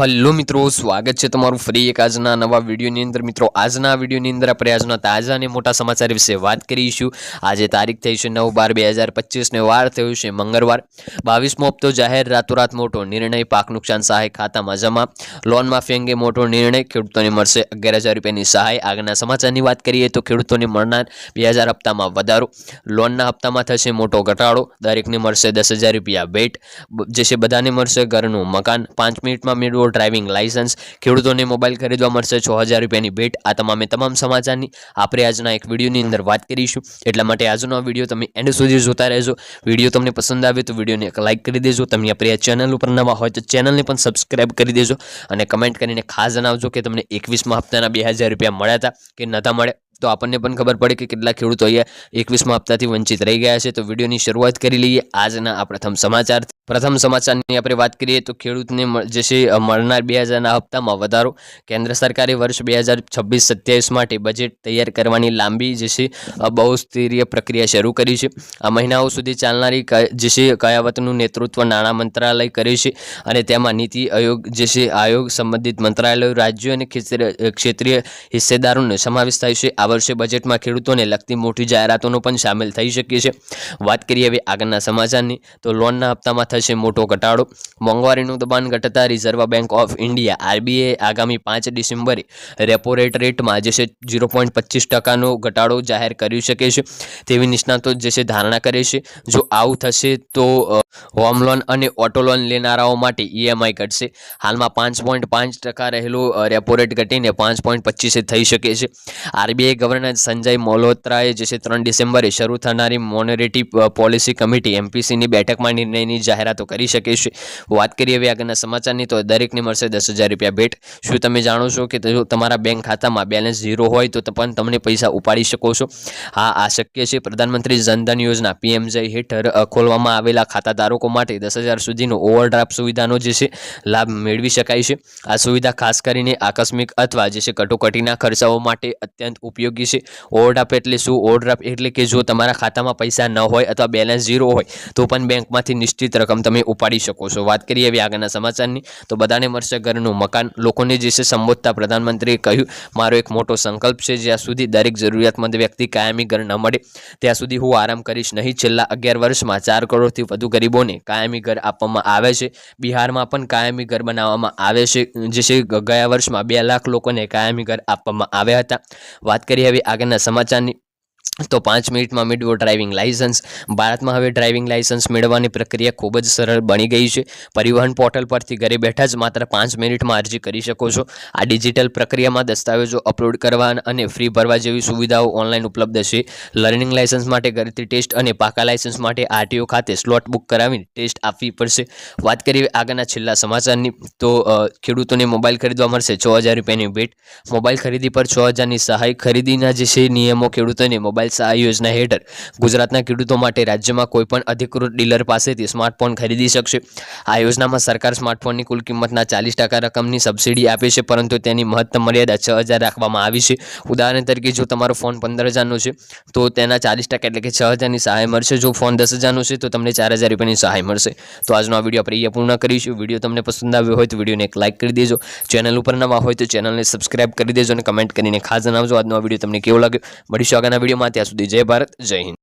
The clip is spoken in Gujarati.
હલો મિત્રો, સ્વાગત છે તમારું ફરી એક આજના નવા વિડીયોની અંદર. મિત્રો, આજના વિડીયોની અંદર આપણે આજના તાજા અને મોટા સમાચાર વિશે વાત કરીશું. આજે તારીખ થઈ છે નવ બાર બે હજાર પચીસને વાર થયું છે મંગળવાર. બાવીસમો હપ્તો જાહેર રાતોરાત મોટો નિર્ણય, પાક નુકસાન સહાય ખાતામાં જમા. લોન માફી અંગે મોટો નિર્ણય, ખેડૂતોને મળશે અગિયાર હજાર રૂપિયાની સહાય. આગળના સમાચારની વાત કરીએ તો ખેડૂતોને મળનાર બે હજાર હપ્તામાં વધારો. લોનના હપ્તામાં થશે મોટો ઘટાડો. દરેકને મળશે દસ હજાર રૂપિયા ભેટ. જે છે બધાને મળશે ઘરનું મકાન. પાંચ મિનિટમાં મેળવો ડ્રાઇવિંગ લાઇસન્સ ખેડૂતોને મોબાઈલ ખરીદવા મળશે છ હજાર રૂપિયાની ભેટ. આ તમામે તમામ સમાચારની આપણે આજના એક વિડીયોની અંદર વાત કરીશું. એટલા માટે આજનો વીડિયો તમે એન્ડ સુધી જોતા રહેજો. વીડિયો તમને પસંદ આવે તો વિડીયોને એક લાઇક કરી દેજો. તમે આપણી આ ચેનલ ઉપર નવા હોય તો ચેનલને પણ સબસ્ક્રાઇબ કરી દેજો અને કમેન્ટ કરીને ખાસ જણાવજો કે તમને એકવીસમાં હપ્તાના બે હજાર રૂપિયા મળ્યા હતા કે નહોતા મળ્યા. તો આપણને પણ ખબર પડે કે કેટલા ખેડૂતો અહીંયા એકવીસમાં હપ્તાથી વંચિત રહી ગયા છે. તો વિડીયોની શરૂઆત કરી લઈએ આજના આ પ્રથમ સમાચાર. પ્રથમ સમાચારની આપણે વાત કરીએ તો ખેડૂતને જે છે મળનાર બે હજારના હપ્તામાં વધારો. કેન્દ્ર સરકારે વર્ષ બે હજાર છવ્વીસ સત્યાવીસ માટે બજેટ તૈયાર કરવાની લાંબી જે છે બહુસ્તરીય પ્રક્રિયા શરૂ કરી છે. આ મહિનાઓ સુધી ચાલનારી જે છે, કયાવતનું નેતૃત્વ નાણાં મંત્રાલય કરે છે અને તેમાં નીતિ આયોગ જે છે, આયોગ સંબંધિત મંત્રાલયો, રાજ્યો અને ક્ષેત્રીય હિસ્સેદારોનો સમાવેશ થાય છે. આ વર્ષે બજેટમાં ખેડૂતોને લગતી મોટી જાહેરાતોનો પણ સામેલ થઈ શકે છે. વાત કરીએ હવે આગળના સમાચારની, તો લોનના હપ્તામાં થશે મોટો ઘટાડો. મોંઘવારીનું દબાણ ઘટતા Reserve Bank of India, RBI, આગામી પાંચ ડિસેમ્બરે રેપો રેટ રેટમાં જે છે ઝીરો પોઈન્ટ પચીસ ટકાનો ઘટાડો જાહેર કરી શકે છે. તેવી નિષ્ણાતો જે છે ધારણા કરે છે, જો આવું થશે તો હોમ લોન અને ઓટો લોન લેનારાઓ માટે ઈએમઆઈ ઘટશે. હાલમાં પાંચ પોઈન્ટ પાંચ ટકા રહેલો રેપો રેટ ઘટીને પાંચ પોઈન્ટ પચીસે થઈ શકે છે. આરબીઆઈ ગવર્નર સંજય મલ્હોત્રાએ જે છે ત્રણ ડિસેમ્બરે શરૂ થનારી મોનેટરી પોલિસી કમિટી એમપીસીની બેઠકમાં નિર્ણયની જાહેરાતો કરી શકે છે. વાત કરીએ હવે આગળના સમાચારની, તો દરેકને મળશે દસ હજાર રૂપિયા ભેટ. શું તમે જાણો છો કે જો તમારા બેંક ખાતામાં બેલેન્સ ઝીરો હોય, તો પણ તમને પૈસા ઉપાડી શકો છો? હા, આ શક્ય છે. પ્રધાનમંત્રી જનધન યોજના પીએમજય હેઠળ ખોલવામાં આવેલા ખાતાધારકો માટે દસ હજાર સુધીનો ઓવરડ્રાફ્ટ સુવિધાનો જે છે, લાભ મેળવી શકાય છે. આ સુવિધા ખાસ કરીને આકસ્મિક અથવા જે છે કટોકટીના ખર્ચાઓ માટે અત્યંત ઉપયોગી છે. ઓવરડ્રાફ્ટ એટલે શું? ઓવરડ્રાફ્ટ એટલે કે જો તમારા ખાતામાં પૈસા ન હોય અથવા બેલેન્સ ઝીરો હોય, તો પણ બેંકમાંથી નિશ્ચિત રકમ તમે ઉપાડી શકો છો. વાત કરીએ હવે આગળના સમાચારની, તો બધાને મળશે ઘરનું મકાન. લોકોને જે છે સંબોધતા પ્રધાનમંત્રીએ કહ્યું, મારો એક મોટો સંકલ્પ છે, જ્યાં સુધી દરેક જરૂરિયાતમંદ વ્યક્તિ કાયમી ઘર ન મળે, ત્યાં સુધી હું આરામ કરીશ નહીં. છેલ્લા અગિયાર વર્ષમાં ચાર કરોડથી વધુ ગરીબોને કાયમી ઘર આપવામાં આવે છે. બિહારમાં પણ કાયમી ઘર બનાવવામાં આવે છે. જે છે, ગયા વર્ષમાં બે લાખ લોકોને કાયમી ઘર આપવામાં આવ્યા હતા. વાત કરીએ હવે આગળના સમાચારની તો પાંચ મિનિટમાં મેળવો ડ્રાઇવિંગ લાયસન્સ ભારતમાં હવે ડ્રાઇવિંગ લાઇસન્સ મેળવવાની પ્રક્રિયા ખૂબ જ સરળ બની ગઈ છે. પરિવહન પોર્ટલ પરથી ઘરે બેઠા જ માત્ર પાંચ મિનિટમાં અરજી કરી શકો છો. આ ડિજિટલ પ્રક્રિયામાં દસ્તાવેજો અપલોડ કરવા અને ફ્રી ભરવા જેવી સુવિધાઓ ઓનલાઈન ઉપલબ્ધ છે. લર્નિંગ લાઇસન્સ માટે ઘરેથી ટેસ્ટ અને પાકા લાઇસન્સ માટે આરટીઓ ખાતે સ્લોટ બુક કરાવીને ટેસ્ટ આપવી પડશે. વાત કરીએ આગળના છેલ્લા સમાચારની, તો ખેડૂતોને મોબાઈલ ખરીદવા મળશે છ હજાર રૂપિયાની ભેટ. મોબાઈલ ખરીદી પર છ હજારની સહાય ખરીદીના જે છે નિયમો ખેડૂતોને મોબાઈલ સહાય યોજના હેઠળ ગુજરાતના ખેડૂતો માટે રાજ્યમાં કોઈપણ અધિકૃત ડીલર પાસેથી સ્માર્ટફોન ખરીદી શકશે. આ યોજનામાં સરકાર સ્માર્ટફોનની કુલ કિંમતના ચાલીસ ટકા રકમની સબસિડી આપે છે, પરંતુ તેની મહત્તમ મર્યાદા છ હજાર રાખવામાં આવી છે. ઉદાહરણ તરીકે, જો તમારો ફોન પંદર હજારનો છે, તો તેના ચાલીસ ટકા એટલે કે છ હજારની સહાય મળશે. જો ફોન દસ હજારનો છે, તો તમને ચાર હજાર રૂપિયાની સહાય મળશે. તો આજનો આ વીડિયો આપણે અહીંયા પૂર્ણ કરીશું. વીડિયો તમને પસંદ આવ્યો હોય તો વિડીયોને એક લાઇક કરી દેજો. ચેનલ ઉપર નવા હોય તો ચેનલને સબસ્ક્રાઇબ કરી દેજો અને કમેન્ટ કરીને ખાસ જણાવજો આજનો આ વીડિયો તમને કેવો લાગ્યો. મળીશું આગળના વિડીયોમાં. ત્યાં સુધી જય ભારત જય હિન્દ